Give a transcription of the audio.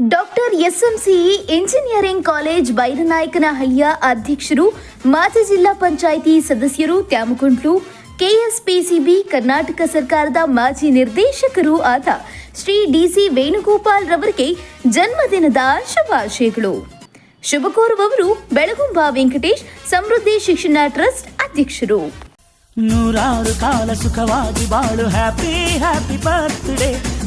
ಎಸ್ಎಂಸಿಇ engineering college ಬೈರನಾಯಕನಹಳ್ಳಿಯ ಅಧ್ಯಕ್ಷರು, ಮಾಜಿ ಜಿಲ್ಲಾ ಪಂಚಾಯಿತಿ ಸದಸ್ಯರು ತ್ಯಾಮಕುಂಟ್ಲು, ಕೆಎಸ್ಪಿಸಿಬಿ ಕರ್ನಾಟಕ ಸರ್ಕಾರದ ಮಾಜಿ ನಿರ್ದೇಶಕರು ಆದ ಶ್ರೀ ಡಿಸಿ ವೇಣುಗೋಪಾಲ್ ರವರಿಗೆ ಜನ್ಮದಿನದ ಶುಭಾಶಯಗಳು. ಶುಭ ಕೋರುವವರು ಬೆಳಗುಂಬ ವೆಂಕಟೇಶ್, ಸಮೃದ್ಧಿ ಶಿಕ್ಷಣ ಟ್ರಸ್ಟ್ ಅಧ್ಯಕ್ಷರು. ನೂರಾರು ಕಾಲ ಸುಖವಾಗಿ ಬಾಳು ಹ್ಯಾಪಿ ಹ್ಯಾಪಿ ಬರ್ತ್ಡೇ